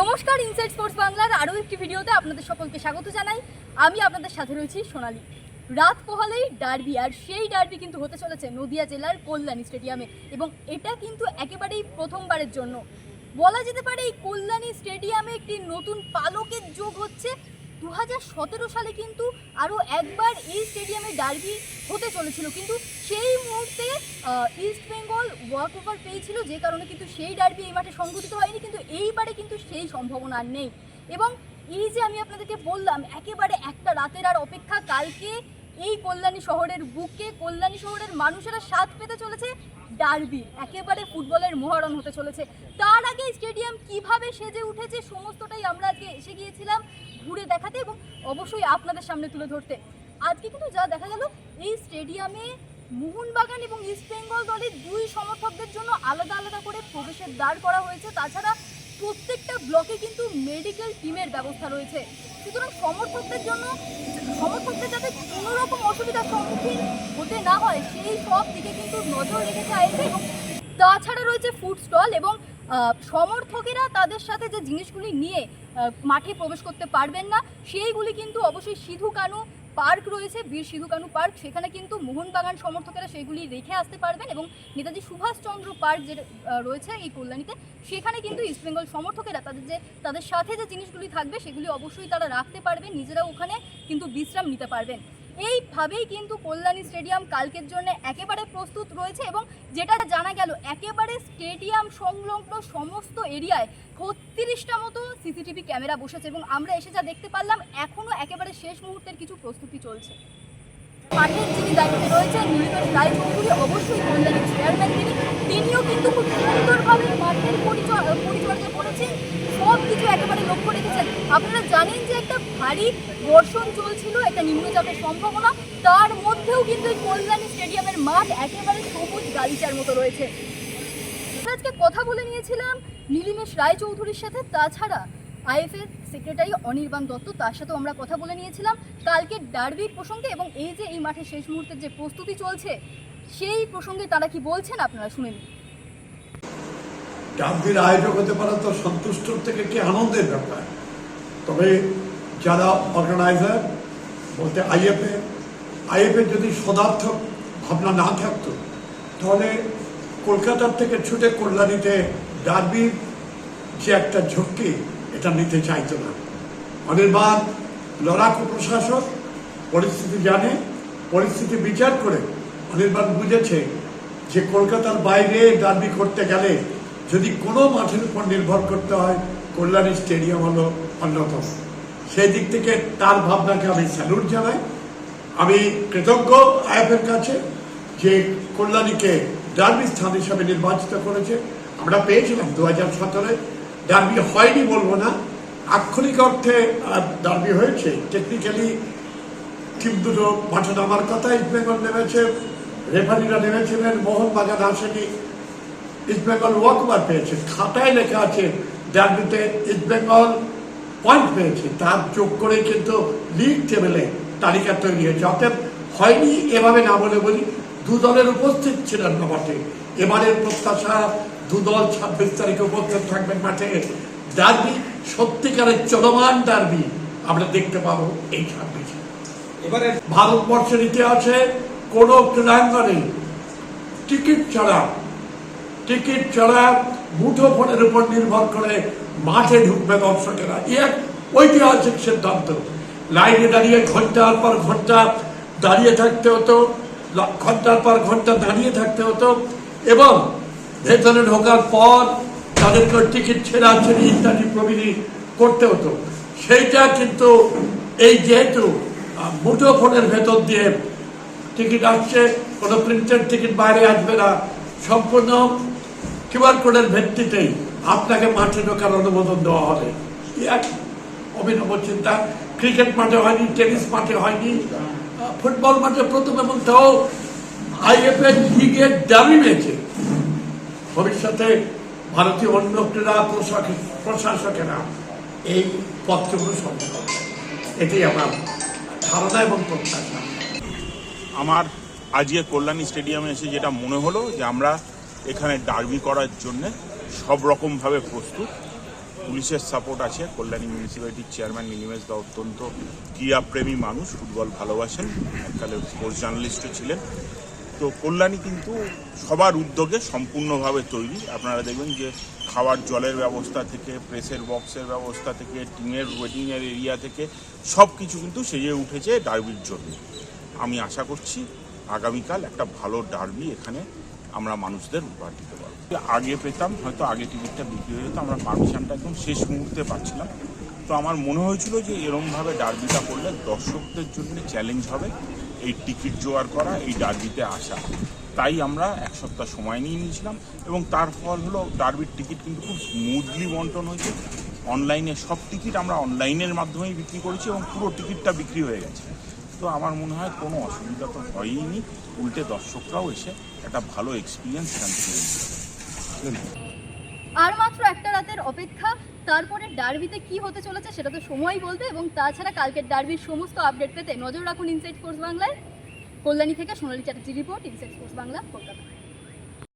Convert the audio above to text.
নমস্কার inside sports বাংলার আরও একটি ভিডিওতে আপনাদের সকলকে স্বাগত জানাই। আমি আপনাদের সাথে রয়েছি সোনালি। রাত পোহালেই ডার্বি, আর সেই ডার্বি কিন্তু হতে চলেছে নদিয়া জেলার কল্যাণী স্টেডিয়ামে। এবং এটা কিন্তু একেবারেই প্রথমবারের জন্য। বলা যেতে পারে এই কল্যাণী স্টেডিয়ামে একটি নতুন পালকের যোগ হচ্ছে। দু হাজার সতেরো সালে কিন্তু আরও একবার এই স্টেডিয়ামে ডার্বি হতে চলেছিল। কিন্তু সেই মুহূর্তে ইস্ট বেঙ্গল ওয়াক ওভার পেয়েছিল, যে কারণে কিন্তু সেই ডার্বি এই মাঠে সংঘটিত হয়নি, কিন্তু এইবারে কিন্তু সেই সম্ভাবনা আর নেই। এবং এই যে আমি আপনাদেরকে বললাম, একেবারে একটা রাতের আর অপেক্ষা, কালকে এই কল্যাণী শহরের বুকে, কল্যাণী শহরের মানুষেরা স্বাদ পেতে চলেছে ডার্বি একেবারে ফুটবলের মহরণ হতে চলেছে। তার আগে স্টেডিয়াম কীভাবে সেজে উঠেছে এসে গিয়েছিলাম ঘুরে দেখাতে এবং অবশ্যই আপনাদের সামনে তুলে ধরতে। আজকে কিন্তু যা দেখা গেল, এই স্টেডিয়ামে মোহনবাগান এবং ইস্ট বেঙ্গল দলের দুই সমর্থকদের জন্য আলাদা আলাদা করে প্রবেশের দ্বার করা হয়েছে। তাছাড়া প্রত্যেকটা ব্লকে কিন্তু মেডিকেল টিমের ব্যবস্থা রয়েছে। সুতরাং সমর্থকদের জন্য, সমর্থকদের যাতে কোনো রকম অসুবিধার সম্মুখীন হতে না হয়, সেই সব দিকে কিন্তু নজর রেখেছে আইএফএ এবং তাছাড়া রয়েছে ফুড স্টল এবং সমর্থকেরা তাদের সাথে যে জিনিসগুলি নিয়ে মাঠে প্রবেশ করতে পারবেন না, সেইগুলি কিন্তু অবশ্যই সিধু কানু পার্ক রয়েছে, বীর সিধু কানু পার্ক। সেখানে কিন্তু মোহনবাগান সমর্থকেরা সেগুলি রেখে আসতে পারবেন এবং নেতাজি সুভাষচন্দ্র পার্ক যে রয়েছে এই কল্যাণীতে, সেখানে কিন্তু ইস্টবেঙ্গল সমর্থকেরা তাদের যে, তাদের সাথে যে জিনিসগুলি থাকবে, সেগুলি অবশ্যই তারা রাখতে পারবেন নিজেরা ওখানে কিন্তু বিশ্রাম নিতে পারবেন। এইভাবেই কিন্তু কল্যাণী স্টেডিয়াম কালকের জন্য একেবারে প্রস্তুত রয়েছে এবং যেটা জানা গেল, একেবারে স্টেডিয়াম সংলগ্ন সমস্ত এরিয়ায় ছত্রিশটা মতো সিসিটিভি ক্যামেরা বসেছে এবং আমরা এসে যা দেখতে পারলাম এখনও একেবারে শেষ মুহূর্তের কিছু প্রস্তুতি চলছে। মাঠের যিনি দায়িত্বে রয়েছেন নীলকেশ রায়চৌধুরী, অবশ্যই কল্যাণীর চেয়ারম্যান তিনি। তিনিও কিন্তু খুব সুন্দরভাবে মাঠের পরিচর্যা করেছেন। সব কিছু একেবারে লক্ষ্য রেখেছেন। আপনারা জানেন যে ভারী বর্ষণ চলছিল একটা নিম্নচাপের সম্ভাবনা। তার মধ্যেও কিন্তু এই কল্যাণী স্টেডিয়ামের মাঠ একেবারে সবুজ গালিচার মতো রয়েছে। আজকে কথা বলে নিয়েছিলাম নীলিমেশ রায়চৌধুরীর সাথে, তাছাড়া আইএফএর সেক্রেটারি অনির্বাণ দত্ত, তার সাথেও আমরা কথা বলে নিয়েছিলাম। কালকে ডার্বির প্রসঙ্গে এবং এই যে এই মাঠে শেষ মুহূর্তের যে প্রস্তুতি চলছে, সেই প্রসঙ্গে তারা কি বলছেন আপনারা শুনে নিন। ডাব্বির আয়োজক হতে পারা তো সন্তুষ্টর থেকে একটি আনন্দের ব্যাপার? তবে যারা অর্গানাইজার বলতে আইএফএ আইএফএ যদি সদার্থক ভাবনা না থাকতো, তাহলে কলকাতার থেকে ছুটে কল্যাণীতে ডার্বির যে একটা ঝক্কি এটা নিতে চাইতো না। অনির্বাণ লড়াকু প্রশাসক পরিস্থিতি জানে, পরিস্থিতি বিচার করে অনির্বাণ বুঝেছে যে কলকাতার বাইরে ডার্বি করতে গেলে যদি কোনো মাঠের উপর নির্ভর করতে হয়, কল্যাণী স্টেডিয়াম হলো অন্যতম। সেই দিক থেকে তার ভাবনাকে আমি স্যালুট জানাই। আমি কৃতজ্ঞ আইএফের কাছে যে কল্যাণীকে ডার্বি স্থান হিসাবে নির্বাচিত করেছে। আমরা পেয়েছিলাম দু হাজার সতেরো ডার্বি হয়নি বলব না। আক্ষরিক অর্থে ডার্বি হয়েছে। টেকনিক্যালি টিম দুটো মাঠে নামার কথা ইস্টবেঙ্গল নেমেছে রেফারিরা নেমেছিলেন, মোহনবাগান আসেনি। ইস্টবেঙ্গল ওয়াকওভার পেয়েছে। খাতায় লেখা আছে, ডার্বিতে ইস্টবেঙ্গল পয়েন্ট পেয়েছে তার যোগ করে কিন্তু লিগ টেবিলে তালিকা তৈরি হয়েছে। অতএব হয়নি এভাবে না বলে বলি দু দলের উপস্থিত ছিলেন না মাঠে এবারের প্রত্যাশা দু দল ছাব্বিশ তারিখে উপস্থিত থাকবেন মাঠে। ডার্বি সত্যিকারের চলমান ডার্বি আমরা দেখতে পাবো এই ছাব্বিশে। এবারে ভারতবর্ষের ইতিহাসে কোন ক্রীড়াঙ্গনে টিকিট ছাড়া টিকিট ছাড়া মুঠো ফোনের উপর নির্ভর করে মাঠে ঢুকবে দর্শকেরা। এক ঐতিহাসিক সিদ্ধান্ত। লাইনে দাঁড়িয়ে ঘণ্টার পর ঘণ্টা দাঁড়িয়ে থাকতে হতো ঘণ্টার পর ঘণ্টা দাঁড়িয়ে থাকতে হতো এবং ভেতরে ঢোকার পর তাদেরকে টিকিট ছেঁড়া ছেড়ে ইত্যাদি প্রভৃতি করতে হতো। সেইটা কিন্তু এই যেহেতু আহ, মুঠো ফোনের ভেতর দিয়ে টিকিট আসছে কোনো প্রিন্টেড টিকিট বাইরে আসবে না সম্পূর্ণ কিউআর কোডের ভিত্তিতেই আপনাকে মাঠে ঢোকার অনুমোদন দেওয়া হবে। এক অভিনব চিন্তা? ক্রিকেট মাঠে হয়নি, টেনিস মাঠে হয়নি ফুটবল মাঠে প্রথম এবং তাও আইএফএল লিগের দাবি পেয়েছে ভবিষ্যতে ভারতীয় অন্য ক্রীড়া প্রশাসক প্রশাসকেরা এই পত্রগুলো সম্পন্ন করবে এটাই আমার ধারণা এবং প্রত্যাশা। আমার আজকে কল্যাণী স্টেডিয়ামে এসে যেটা মনে হলো যে আমরা এখানে ডার্বি করার জন্য সব রকমভাবে প্রস্তুত। পুলিশের সাপোর্ট আছে। কল্যাণী মিউনিসিপ্যালিটির চেয়ারম্যান নিনিমেশ দা অত্যন্ত ক্রীড়াপ্রেমী মানুষ, ফুটবল ভালোবাসেন। এককালে স্পোর্টস জার্নালিস্টও ছিলেন। তো কল্যাণী কিন্তু সবার উদ্যোগে সম্পূর্ণভাবে তৈরি। আপনারা দেখবেন যে খাওয়ার জলের ব্যবস্থা থেকে প্রেসের বক্সের ব্যবস্থা থেকে, টিনের ওয়েটিংয়ের এরিয়া থেকে সব কিছু কিন্তু সেজে উঠেছে ডার্বির জন্য। আমি আশা করছি আগামীকাল একটা ভালো ডার্বি এখানে আমরা মানুষদের উপহার দিতে পারব। আগে পেতাম, হয়তো আগে টিকিটটা বিক্রি হয়ে যেত, আমরা পারমিশনটা একদম শেষ মুহূর্তে পাচ্ছিলাম। তো আমার মনে হয়েছিল যে এরমভাবে ডার্বিটা করলে দর্শকদের জন্য চ্যালেঞ্জ হবে, এই টিকিট জোগাড় করা, এই ডার্বিতে আসা। তাই আমরা এক সপ্তাহ সময় নিয়ে নিয়েছিলাম এবং তার ফল হলো ডার্বির টিকিট কিন্তু খুব স্মুথলি বন্টন হয়েছে। অনলাইনে সব টিকিট আমরা অনলাইনের মাধ্যমেই বিক্রি করেছি এবং পুরো টিকিটটা বিক্রি হয়ে গেছে। তো আমার মনে হয় কোনো অসুবিধা তো হয়ইনি। উল্টে দর্শকরাও এসে একটা ভালো এক্সপিরিয়েন্স এখান থেকে আর মাত্র একটা রাতের অপেক্ষা, তারপরে ডার্বিতে কি হতে চলেছে সেটা তো সময় বলতে এবং তাছাড়া কালকের ডার্বির সমস্ত আপডেট পেতে নজর রাখুন ইনসাইড ফোর্স বাংলায় কল্যাণী থেকে Sonali Chatterjee report inside force Bangla Kolkata.